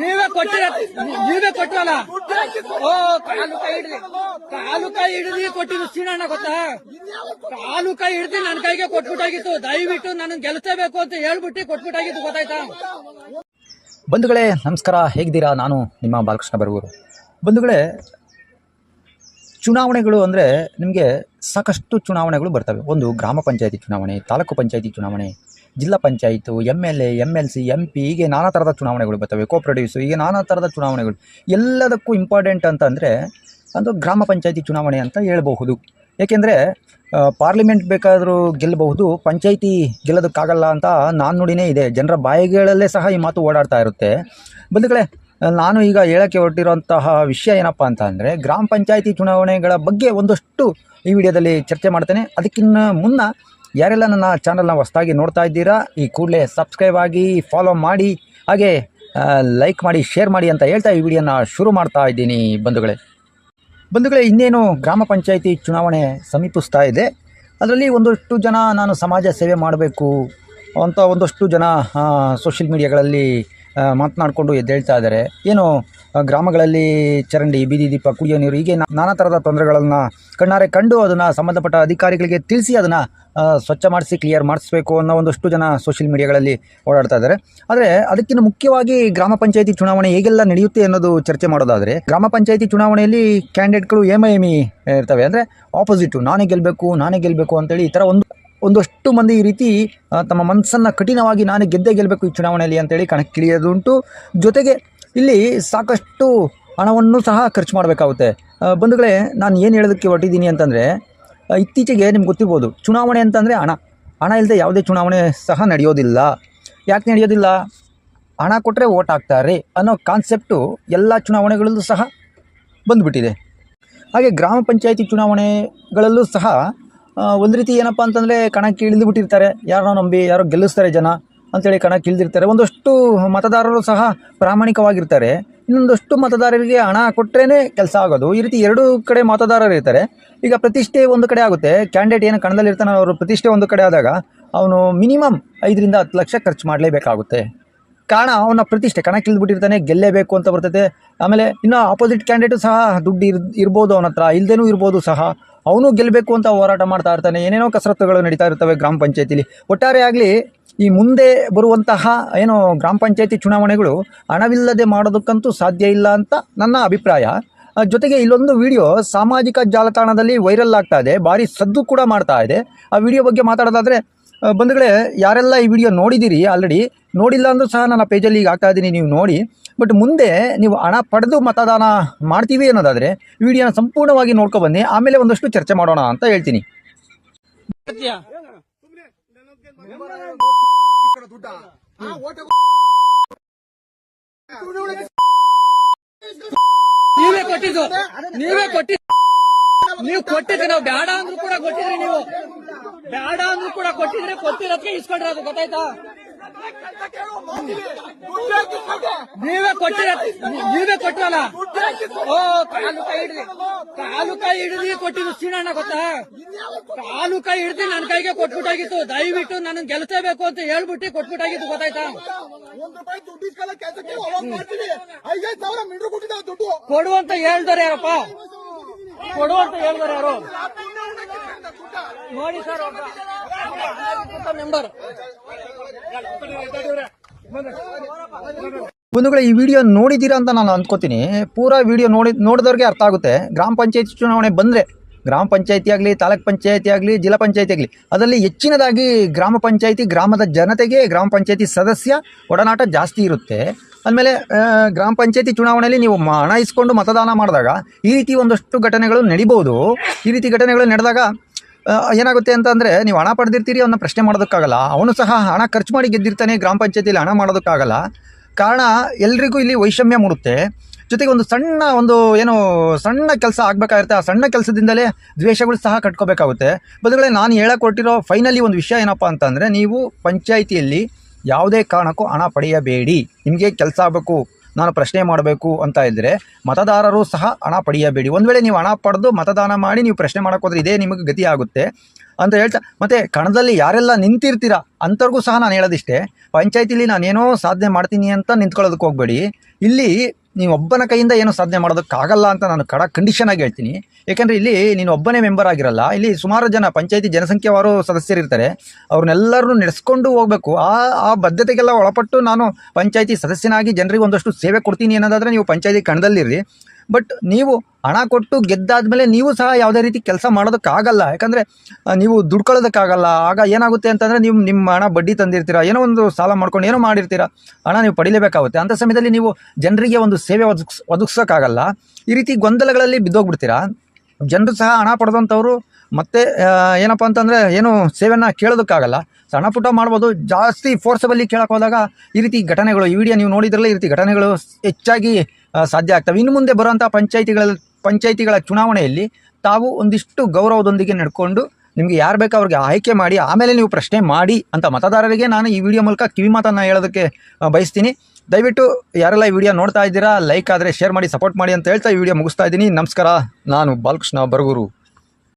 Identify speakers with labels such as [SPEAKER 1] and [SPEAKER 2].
[SPEAKER 1] ನೀವೇ ಕೊಟ್ಟಿರ, ನೀವೇ ಕೊಟ್ಟಲ್ಲ ಓ ಕಾಲು ಹಿಡ್ರಿ. ಕಾಲು ಕೈ ಹಿಡಿದು ಕೊಟ್ಟಿದ್ದು ಸೀನಣ್ಣ ಗೊತ್ತಾ? ಕಾಲು ಕೈ ಹಿಡ್ದು ನನ್ನ ಕೈಗೆ ಕೊಟ್ಬಿಟ್ಟಾಗಿತ್ತು. ದಯವಿಟ್ಟು ನನ್ನ ಗೆಲ್ಸಬೇಕು ಅಂತ ಹೇಳ್ಬಿಟ್ಟು ಕೊಟ್ಬಿಟ್ಟಾಗಿತ್ತು, ಗೊತ್ತಾಯ್ತಾ?
[SPEAKER 2] ಬಂಧುಗಳೇ, ನಮಸ್ಕಾರ. ಹೇಗಿದ್ದೀರಾ? ನಾನು ನಿಮ್ಮ ಬಾಲಕೃಷ್ಣ ಬರಗೂರು. ಬಂಧುಗಳೇ, ಚುನಾವಣೆಗಳು ಅಂದರೆ ನಿಮಗೆ ಸಾಕಷ್ಟು ಚುನಾವಣೆಗಳು ಬರ್ತವೆ. ಒಂದು ಗ್ರಾಮ ಪಂಚಾಯತಿ ಚುನಾವಣೆ, ತಾಲೂಕು ಪಂಚಾಯತಿ ಚುನಾವಣೆ ಜಿಲ್ಲಾ ಪಂಚಾಯಿತು M L A M L C M P ಹೀಗೆ ನಾನಾ ಥರದ ಚುನಾವಣೆಗಳು ಬರ್ತವೆ ಕೋಪ್ರೇಟಿವ್ಸು ಹೀಗೆ ನಾನಾ ಥರದ ಚುನಾವಣೆಗಳು. ಎಲ್ಲದಕ್ಕೂ ಇಂಪಾರ್ಟೆಂಟ್ ಅಂತಂದರೆ ಅದು ಗ್ರಾಮ ಪಂಚಾಯಿತಿ ಚುನಾವಣೆ ಅಂತ ಹೇಳಬಹುದು. ಏಕೆಂದರೆ ಪಾರ್ಲಿಮೆಂಟ್ ಬೇಕಾದರೂ ಗೆಲ್ಲಬಹುದು ಪಂಚಾಯಿತಿ ಗೆಲ್ಲೋದಕ್ಕಾಗಲ್ಲ ಅಂತ ನಾನು ನುಡಿನೇ ಇದೆ. ಜನರ ಬಾಯಿಗಳಲ್ಲೇ ಸಹ ಈ ಮಾತು ಓಡಾಡ್ತಾ ಇರುತ್ತೆ. ಬಂಧುಗಳೇ, ನಾನು ಈಗ ಹೇಳೋಕ್ಕೆ ಹೊರಟಿರುವಂತಹ ವಿಷಯ ಏನಪ್ಪ ಅಂತ ಅಂದರೆ, ಗ್ರಾಮ ಪಂಚಾಯಿತಿ ಚುನಾವಣೆಗಳ ಬಗ್ಗೆ ಒಂದಷ್ಟು ಈ ವಿಡಿಯೋದಲ್ಲಿ ಚರ್ಚೆ ಮಾಡ್ತೇನೆ. ಅದಕ್ಕಿಂತ ಮುನ್ನ ಯಾರೆಲ್ಲ ನನ್ನ ಚಾನಲ್ನ ಹೊಸದಾಗಿ ನೋಡ್ತಾ ಇದ್ದೀರಾ, ಈ ಕೂಡಲೇ ಸಬ್ಸ್ಕ್ರೈಬ್ ಆಗಿ ಫಾಲೋ ಮಾಡಿ, ಹಾಗೆ ಲೈಕ್ ಮಾಡಿ ಶೇರ್ ಮಾಡಿ ಅಂತ ಹೇಳ್ತಾ ಈ ವಿಡಿಯೋನ ಶುರು ಮಾಡ್ತಾ ಇದ್ದೀನಿ ಬಂಧುಗಳೇ. ಬಂಧುಗಳೇ, ಇನ್ನೇನು ಗ್ರಾಮ ಪಂಚಾಯಿತಿ ಚುನಾವಣೆ ಸಮೀಪಿಸ್ತಾ ಇದೆ. ಅದರಲ್ಲಿ ಒಂದಷ್ಟು ಜನ ನಾನು ಸಮಾಜ ಸೇವೆ ಮಾಡಬೇಕು ಅಂತ ಒಂದಷ್ಟು ಜನ ಸೋಷಿಯಲ್ ಮೀಡಿಯಾಗಳಲ್ಲಿ ಮಾತನಾಡಿಕೊಂಡು ಎದ್ದೇಳ್ತಾ ಇದ್ದಾರೆ. ಏನು ಗ್ರಾಮಗಳಲ್ಲಿ ಚರಂಡಿ, ಬೀದಿ ದೀಪ, ಕುಡಿಯೋ ನೀರು, ಹೀಗೆ ನಾನಾ ಥರದ ತೊಂದರೆಗಳನ್ನು ಕಣ್ಣಾರೆ ಕಂಡು ಅದನ್ನು ಸಂಬಂಧಪಟ್ಟ ಅಧಿಕಾರಿಗಳಿಗೆ ತಿಳಿಸಿ ಅದನ್ನು ಸ್ವಚ್ಛ ಮಾಡಿಸಿ ಕ್ಲಿಯರ್ ಮಾಡಿಸ್ಬೇಕು ಅನ್ನೋ ಒಂದಷ್ಟು ಜನ ಸೋಷಿಯಲ್ ಮೀಡಿಯಾಗಳಲ್ಲಿ ಓಡಾಡ್ತಾ ಇದ್ದಾರೆ. ಆದರೆ ಅದಕ್ಕಿಂತ ಮುಖ್ಯವಾಗಿ ಗ್ರಾಮ ಪಂಚಾಯಿತಿ ಚುನಾವಣೆ ಹೇಗೆಲ್ಲ ನಡೆಯುತ್ತೆ ಅನ್ನೋದು ಚರ್ಚೆ ಮಾಡೋದಾದರೆ, ಗ್ರಾಮ ಪಂಚಾಯಿತಿ ಚುನಾವಣೆಯಲ್ಲಿ ಕ್ಯಾಂಡಿಡೇಟ್ಗಳು ಏಮ ಏಮಿ ಇರ್ತವೆ. ಅಂದರೆ ಆಪೋಸಿಟು ನಾನೇ ಗೆಲ್ಲಬೇಕು ನಾನೇ ಗೆಲ್ಲಬೇಕು ಅಂತೇಳಿ ಈ ಥರ ಒಂದು ಒಂದಷ್ಟು ಮಂದಿ ಈ ರೀತಿ ತಮ್ಮ ಮನಸ್ಸನ್ನು ಕಠಿಣವಾಗಿ ನಾನು ಗೆದ್ದೇ ಗೆಲ್ಲಬೇಕು ಈ ಚುನಾವಣೆಯಲ್ಲಿ ಅಂತೇಳಿ ಕಣಕ್ಕಿಳಿಯೋದುಂಟು ಜೊತೆಗೆ ಇಲ್ಲಿ ಸಾಕಷ್ಟು ಹಣವನ್ನು ಸಹ ಖರ್ಚು ಮಾಡಬೇಕಾಗುತ್ತೆ. ಬಂಧುಗಳೇ, ನಾನು ಏನು ಹೇಳೋದಕ್ಕೆ ಹೊರಟಿದ್ದೀನಿ ಅಂತಂದರೆ ಇತ್ತೀಚೆಗೆ ನಿಮ್ಗೆ ಗೊತ್ತಿರ್ಬೋದು, ಚುನಾವಣೆ ಅಂತಂದರೆ ಹಣ. ಹಣ ಇಲ್ಲದೆ ಯಾವುದೇ ಚುನಾವಣೆ ಸಹ ನಡೆಯೋದಿಲ್ಲ. ಯಾಕೆ ನಡೆಯೋದಿಲ್ಲ? ಹಣ ಕೊಟ್ಟರೆ ಓಟ್ ಹಾಕ್ತಾರೆ ಅನ್ನೋ ಕಾನ್ಸೆಪ್ಟು ಎಲ್ಲ ಚುನಾವಣೆಗಳಲ್ಲೂ ಸಹ ಬಂದುಬಿಟ್ಟಿದೆ. ಹಾಗೆ ಗ್ರಾಮ ಪಂಚಾಯಿತಿ ಚುನಾವಣೆಗಳಲ್ಲೂ ಸಹ ಒಂದು ರೀತಿ ಏನಪ್ಪ ಅಂತಂದರೆ ಕಣಕ್ಕೆ ಇಳಿದು ಬಿಟ್ಟಿರ್ತಾರೆ. ಯಾರೋ ನಂಬಿ, ಯಾರೋ ಗೆಲ್ಲಿಸ್ತಾರೆ ಜನ ಅಂತೇಳಿ ಕಣಕ್ಕೆ ಇಳಿದಿರ್ತಾರೆ ಒಂದಷ್ಟು ಮತದಾರರು ಸಹ ಪ್ರಾಮಾಣಿಕವಾಗಿರ್ತಾರೆ. ಇನ್ನೊಂದಷ್ಟು ಮತದಾರರಿಗೆ ಹಣ ಕೊಟ್ಟರೆ ಕೆಲಸ ಆಗೋದು. ಈ ರೀತಿ ಎರಡು ಕಡೆ ಮತದಾರರು ಇರ್ತಾರೆ. ಈಗ ಪ್ರತಿಷ್ಠೆ ಒಂದು ಕಡೆ ಆಗುತ್ತೆ. ಕ್ಯಾಂಡಿಡೇಟ್ ಏನು ಕಣದಲ್ಲಿ ಇರ್ತಾನೆ ಅವರು ಪ್ರತಿಷ್ಠೆ ಒಂದು ಕಡೆ ಆದಾಗ ಅವನು ಮಿನಿಮಮ್ ಐದರಿಂದ ಹತ್ತು ಲಕ್ಷ ಖರ್ಚು ಮಾಡಲೇಬೇಕಾಗುತ್ತೆ. ಕಾರಣ ಅವನ ಪ್ರತಿಷ್ಠೆ ಕಣಕ್ಕೆ ಇಳಿದ್ಬಿಟ್ಟಿರ್ತಾನೆ ಗೆಲ್ಲೇಬೇಕು ಅಂತ ಬರ್ತೈತೆ. ಆಮೇಲೆ ಇನ್ನು ಆಪೋಸಿಟ್ ಕ್ಯಾಂಡಿಡೇಟು ಸಹ ದುಡ್ಡು ಇರ್, ಇರ್ಬೋದು ಅವನ ಹತ್ರ ಇಲ್ಲದೇನೂ ಇರ್ಬೋದು ಸಹ. ಅವನು ಗೆಲ್ಲಬೇಕು ಅಂತ ಹೋರಾಟ ಮಾಡ್ತಾ ಇರ್ತಾನೆ. ಏನೇನೋ ಕಸರತ್ತುಗಳು ನಡೀತಾ ಇರ್ತವೆ ಗ್ರಾಮ ಪಂಚಾಯತಿಲಿ. ಒಟ್ಟಾರೆ ಆಗಲಿ ಈ ಮುಂದೆ ಬರುವಂತಹ ಏನು ಗ್ರಾಮ ಪಂಚಾಯತಿ ಚುನಾವಣೆಗಳು ಹಣವಿಲ್ಲದೆ ಮಾಡೋದಕ್ಕಂತೂ ಸಾಧ್ಯ ಇಲ್ಲ ಅಂತ ನನ್ನ ಅಭಿಪ್ರಾಯ. ಜೊತೆಗೆ ಇಲ್ಲೊಂದು ವಿಡಿಯೋ ಸಾಮಾಜಿಕ ಜಾಲತಾಣದಲ್ಲಿ ವೈರಲ್ ಆಗ್ತಾ ಇದೆ. ಭಾರಿ ಸದ್ದು ಕೂಡ ಮಾಡ್ತಾ ಇದೆ. ಆ ವಿಡಿಯೋ ಬಗ್ಗೆ ಮಾತಾಡೋದಾದರೆ ಬಂಧುಗಳೇ, ಯಾರೆಲ್ಲ ಈ ವಿಡಿಯೋ ನೋಡಿದ್ದೀರಿ ಆಲ್ರೆಡಿ ನೋಡಿಲ್ಲ ಅಂದರೂ ಸಹ ನನ್ನ ಪೇಜಲ್ಲಿ ಈಗ ಹಾಕ್ತಾ ಇದ್ದೀನಿ, ನೀವು ನೋಡಿ. ಬಟ್ ಮುಂದೆ ನೀವು ಹಣ ಪಡೆದು ಮತದಾನ ಮಾಡ್ತೀವಿ ಅನ್ನೋದಾದರೆ ವಿಡಿಯೋನ ಸಂಪೂರ್ಣವಾಗಿ ನೋಡ್ಕೊಬನ್ನಿ ಆಮೇಲೆ ಒಂದಷ್ಟು ಚರ್ಚೆ ಮಾಡೋಣ ಅಂತ ಹೇಳ್ತೀನಿ.
[SPEAKER 1] ನೀವೇ ಕೊಟ್ಟಿದ್ದು. ನೀವೇ ಕೊಟ್ಟಿದ್ದು. ನೀವು ಕೊಟ್ಟಿದ್ದು ನಾವು ಬೇಡ ಅಂದ್ರೂ ಕೂಡ ಕೊಟ್ಟಿದ್ರಿ ನೀವು. ಬೇಡ ಅಂದ್ರೂ ಕೂಡ ಕೊಟ್ಟಿದ್ರೆ ಕೊಟ್ಟಿರೋದಕ್ಕೆ ಇಸ್ಕೊಂಡ್ರೆ ಅದು ಗೊತ್ತಾಯ್ತಾ? ನೀವೇ ಕೊಟ್ಟಿರ ನೀವೇ ಕೊಟ್ಟಲ್ಲ ಓ ಕಾಲು ಕೈ ಹಿಡ್ರಿ ಕಾಲು ಕೈ ಹಿಡಿದು ಕೊಟ್ಟಿದ್ದು ಸೀನಣ್ಣ ಗೊತ್ತಾ? ಕಾಲು ಕೈ ಹಿಡ್ದು ನನ್ನ ಕೈಗೆ ಕೊಟ್ಬಿಟ್ಟಾಗಿತ್ತು. ದಯವಿಟ್ಟು ನನ್ನ ಗೆಲ್ಸಬೇಕು ಅಂತ ಹೇಳ್ಬಿಟ್ಟು ಕೊಟ್ಬಿಟ್ಟಾಗಿತ್ತು, ಗೊತ್ತಾಯ್ತಾ? ಕೊಡುವಂತ ಹೇಳ್ದಾರೆ ಯಾರಪ್ಪ? ಕೊಡುವಂತ ಹೇಳ್ದಾರೆ ಯಾರು? ನೋಡಿ ಸರ್ ಮೆಂಬರ್
[SPEAKER 2] ಬಂಧುಗಳೇ, ಈ ವಿಡಿಯೋ ನೋಡಿದ್ದೀರಾ ಅಂತ ನಾನು ಅಂದ್ಕೋತೀನಿ. ಪೂರಾ ವಿಡಿಯೋ ನೋಡಿ, ನೋಡಿದವ್ರಿಗೆ ಅರ್ಥ ಆಗುತ್ತೆ. ಗ್ರಾಮ ಪಂಚಾಯತಿ ಚುನಾವಣೆ ಬಂದರೆ, ಗ್ರಾಮ ಪಂಚಾಯತಿ ಆಗಲಿ, ತಾಲೂಕ್ ಪಂಚಾಯತಿ ಆಗಲಿ, ಜಿಲ್ಲಾ ಪಂಚಾಯತಿ ಆಗಲಿ, ಅದರಲ್ಲಿ ಹೆಚ್ಚಿನದಾಗಿ ಗ್ರಾಮ ಪಂಚಾಯತಿ, ಗ್ರಾಮದ ಜನತೆಗೆ, ಗ್ರಾಮ ಪಂಚಾಯತಿ ಸದಸ್ಯ ಒಡನಾಟ ಜಾಸ್ತಿ ಇರುತ್ತೆ. ಆದಮೇಲೆ ಗ್ರಾಮ ಪಂಚಾಯತಿ ಚುನಾವಣೆಯಲ್ಲಿ ನೀವು ಹಣ ಇಸ್ಕೊಂಡು ಮತದಾನ ಮಾಡಿದಾಗ ಈ ರೀತಿ ಒಂದಷ್ಟು ಘಟನೆಗಳು ನಡಿಬೋದು ಈ ರೀತಿ ಘಟನೆಗಳು ನಡೆದಾಗ ಏನಾಗುತ್ತೆ ಅಂತ ಅಂದರೆ ನೀವು ಹಣ ಪಡೆದಿರ್ತೀರಿ ಅವನ್ನ ಪ್ರಶ್ನೆ ಮಾಡೋದಕ್ಕಾಗಲ್ಲ. ಅವನು ಸಹ ಹಣ ಖರ್ಚು ಮಾಡಿ ಗೆದ್ದಿರ್ತಾನೆ, ಗ್ರಾಮ ಪಂಚಾಯತಿಯಲ್ಲಿ ಹಣ ಮಾಡೋದಕ್ಕಾಗಲ್ಲ. ಕಾರಣ ಎಲ್ರಿಗೂ ಇಲ್ಲಿ ವೈಷಮ್ಯ ಮೂಡುತ್ತೆ. ಜೊತೆಗೆ ಒಂದು ಸಣ್ಣ ಒಂದು ಏನು ಸಣ್ಣ ಕೆಲಸ ಆಗಬೇಕಾಗಿರುತ್ತೆ. ಆ ಸಣ್ಣ ಕೆಲಸದಿಂದಲೇ ದ್ವೇಷಗಳು ಸಹ ಕಟ್ಕೋಬೇಕಾಗುತ್ತೆ. ಬದಲುಗಳೇ ನಾನು ಹೇಳಕ್ಕೆ ಫೈನಲಿ ಒಂದು ವಿಷಯ ಏನಪ್ಪ ಅಂತಂದರೆ ನೀವು ಪಂಚಾಯಿತಿಯಲ್ಲಿ ಯಾವುದೇ ಕಾರಣಕ್ಕೂ ಹಣ ಪಡೆಯಬೇಡಿ. ನಿಮಗೆ ಕೆಲಸ ಆಗಬೇಕು. ನಾನು ಪ್ರಶ್ನೆ ಮಾಡಬೇಕು ಅಂತ ಇದ್ದರೆ ಮತದಾರರು ಸಹ ಹಣ ಪಡೆಯಬೇಡಿ. ಒಂದು ವೇಳೆ ನೀವು ಹಣ ಪಡೆದು ಮತದಾನ ಮಾಡಿ ನೀವು ಪ್ರಶ್ನೆ ಮಾಡೋಕೆ ಹೋದ್ರೆ ಇದೇ ನಿಮಗೆ ಗತಿ ಆಗುತ್ತೆ ಅಂತ ಹೇಳ್ತಾ ಮತ್ತು ಕಣದಲ್ಲಿ ಯಾರೆಲ್ಲ ನಿಂತಿರ್ತೀರಾ ಅಂಥವ್ರಿಗೂ ಸಹ ನಾನು ಹೇಳೋದಿಷ್ಟೇ. ಪಂಚಾಯತಿಲಿ ನಾನೇನೋ ಸಾಧನೆ ಮಾಡ್ತೀನಿ ಅಂತ ನಿಂತ್ಕೊಳ್ಳೋದಕ್ಕೆ ಹೋಗಬೇಡಿ. ಇಲ್ಲಿ ನೀವು ಒಬ್ಬನ ಕೈಯಿಂದ ಏನು ಸಾಧನೆ ಮಾಡೋದಕ್ಕಾಗಲ್ಲ ಅಂತ ನಾನು ಕಡ ಕಂಡೀಷನ್ ಆಗಿ ಹೇಳ್ತೀನಿ. ಏಕೆಂದರೆ ಇಲ್ಲಿ ನೀನು ಒಬ್ಬನೇ ಮೆಂಬರ್ ಆಗಿರಲ್ಲ, ಇಲ್ಲಿ ಸುಮಾರು ಜನ, ಪಂಚಾಯತಿ ಜನಸಂಖ್ಯೆವಾರು ಸದಸ್ಯರಿರ್ತಾರೆ ಅವ್ರನ್ನೆಲ್ಲರನ್ನೂ ನಡೆಸ್ಕೊಂಡು ಹೋಗಬೇಕು. ಆ ಆ ಬದ್ಧತೆಗೆಲ್ಲ ಒಳಪಟ್ಟು ನಾನು ಪಂಚಾಯತಿ ಸದಸ್ಯನಾಗಿ ಜನರಿಗೆ ಒಂದಷ್ಟು ಸೇವೆ ಕೊಡ್ತೀನಿ ಅನ್ನೋದಾದರೆ ನೀವು ಪಂಚಾಯತಿ ಕಣದಲ್ಲಿರಿ ಬಟ್ ನೀವು ಹಣ ಕೊಟ್ಟು ಗೆದ್ದಾದ್ಮೇಲೆ ನೀವು ಸಹ ಯಾವುದೇ ರೀತಿ ಕೆಲಸ ಮಾಡೋದಕ್ಕಾಗಲ್ಲ. ಯಾಕಂದರೆ ನೀವು ದುಡ್ಕೊಳ್ಳೋದಕ್ಕಾಗಲ್ಲ. ಆಗ ಏನಾಗುತ್ತೆ ಅಂತಂದರೆ ನೀವು ನಿಮ್ಮ ಹಣ ಬಡ್ಡಿ ತಂದಿರ್ತೀರ, ಏನೋ ಒಂದು ಸಾಲ ಮಾಡ್ಕೊಂಡು ಏನೋ ಮಾಡಿರ್ತೀರ, ಹಣ ನೀವು ಪಡಿಲೇಬೇಕಾಗುತ್ತೆ. ಅಂಥ ಸಮಯದಲ್ಲಿ ನೀವು ಜನರಿಗೆ ಒಂದು ಸೇವೆ ಒದಗಿಸ್, ಒದಗಿಸೋಕ್ಕಾಗಲ್ಲ. ಈ ರೀತಿ ಗೊಂದಲಗಳಲ್ಲಿ ಬಿದ್ದೋಗ್ಬಿಡ್ತೀರಾ? ಜನರು ಸಹ ಹಣ ಪಡೆದಂಥವ್ರು ಮತ್ತೆ ಏನಪ್ಪ ಅಂತಂದರೆ ಏನು ಸೇವೆನ ಕೇಳೋದಕ್ಕಾಗಲ್ಲ. ಸಣ್ಣ ಪುಟ್ಟ ಮಾಡ್ಬೋದು, ಜಾಸ್ತಿ ಫೋರ್ಸಬಲಿ ಕೇಳಕ್ಕೆ ಹೋದಾಗ ಈ ರೀತಿ ಘಟನೆಗಳು, ಈ ವಿಡಿಯೋ ನೀವು ನೋಡಿದ್ರಲ್ಲೇ ಈ ರೀತಿ ಘಟನೆಗಳು ಹೆಚ್ಚಾಗಿ ಸಾಧ್ಯ ಆಗ್ತವೆ. ಇನ್ನು ಮುಂದೆ ಬರುವಂಥ ಪಂಚಾಯಿತಿಗಳ ಪಂಚಾಯಿತಿಗಳ ಚುನಾವಣೆಯಲ್ಲಿ ತಾವು ಒಂದಿಷ್ಟು ಗೌರವದೊಂದಿಗೆ ನಡ್ಕೊಂಡು ನಿಮಗೆ ಯಾರು ಬೇಕೋ ಅವ್ರಿಗೆ ಆಯ್ಕೆ ಮಾಡಿ, ಆಮೇಲೆ ನೀವು ಪ್ರಶ್ನೆ ಮಾಡಿ ಅಂತ ಮತದಾರರಿಗೆ ನಾನು ಈ ವಿಡಿಯೋ ಮೂಲಕ ಕಿವಿ ಮಾತನ್ನು ಹೇಳೋದಕ್ಕೆ ಬಯಸ್ತೀನಿ. ದಯವಿಟ್ಟು ಯಾರೆಲ್ಲ ಈ ವಿಡಿಯೋ ನೋಡ್ತಾ ಇದ್ದೀರಾ ಲೈಕ್ ಆದರೆ ಶೇರ್ ಮಾಡಿ ಸಪೋರ್ಟ್ ಮಾಡಿ ಅಂತ ಹೇಳ್ತಾ ಈ ವಿಡಿಯೋ ಮುಗಿಸ್ತಾ ಇದ್ದೀನಿ. ನಮಸ್ಕಾರ, ನಾನು ಬಾಲಕೃಷ್ಣ ಬರಗೂರು.